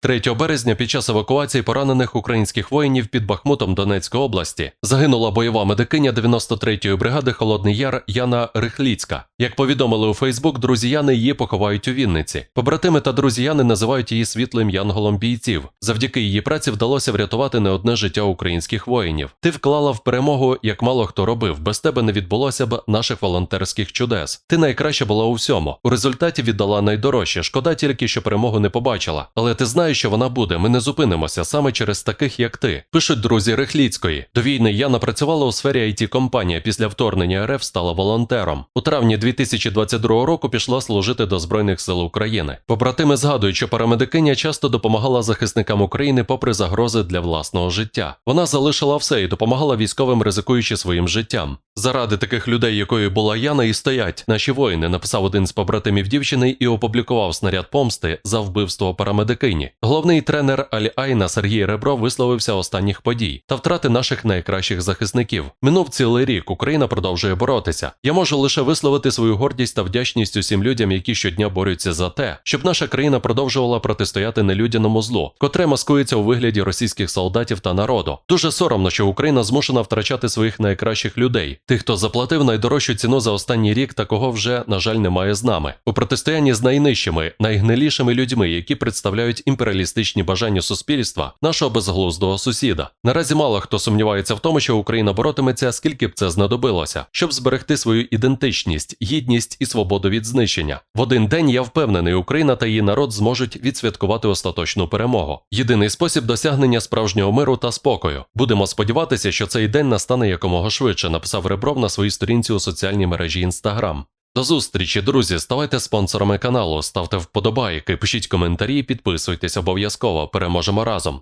3 березня під час евакуації поранених українських воїнів під Бахмутом Донецької області загинула бойова медикиня 93-ї бригади Холодний Яр Яна Рихліцька. Як повідомили у Фейсбук, друзіяни її поховають у Вінниці. Побратими та друзіяни називають її світлим янголом бійців. Завдяки її праці вдалося врятувати не одне життя українських воїнів. Ти вклала в перемогу, як мало хто робив. Без тебе не відбулося б наших волонтерських чудес. Ти найкраща була у всьому. У результаті віддала найдорожче. Шкода тільки, що перемогу не побачила. Але ти знаєш, що вона буде. Ми не зупинимося саме через таких, як ти. Пишуть друзі Рихліцької. До війни я напрацювала у сфері it компанія Після вторгнення РФ стала волонтером. У травні 2022 року пішла служити до Збройних сил України. Побратими згадують, що парамедикиня часто допомагала захисникам України попри загрози для власного життя. Вона залишила все і допомагала військовим, ризикуючи своїм життям. Заради таких людей, якою була Яна, і стоять наші воїни, написав один з побратимів дівчини і опублікував снаряд помсти за вбивство парамедикині. Головний тренер Аль Айна Сергій Ребро висловився останніх подій та втрати наших найкращих захисників. Минув цілий рік. Україна продовжує боротися. Я можу лише висловити свою гордість та вдячність усім людям, які щодня борються за те, щоб наша країна продовжувала протистояти нелюдяному злу, котре маскується у вигляді російських солдатів та народу. Дуже соромно, що Україна змушена втрачати своїх найкращих людей, тих, хто заплатив найдорожчу ціну за останній рік, та кого вже, на жаль, немає з нами. У протистоянні з найнижчими, найгнилішими людьми, які представляють імперіалістичні бажання суспільства, нашого безглуздого сусіда. Наразі мало хто сумнівається в тому, що Україна боротиметься, скільки б це знадобилося, щоб зберегти свою ідентичність, гідність і свободу від знищення. В один день я впевнений, Україна та її народ зможуть відсвяткувати остаточну перемогу. Єдиний спосіб досягнення справжнього миру та спокою. Будемо сподіватися, що цей день настане якомога швидше, написав Ребров на своїй сторінці у соціальній мережі Instagram. До зустрічі, друзі. Ставайте спонсорами каналу, ставте вподобайки, пишіть коментарі, підписуйтесь обов'язково. Переможемо разом.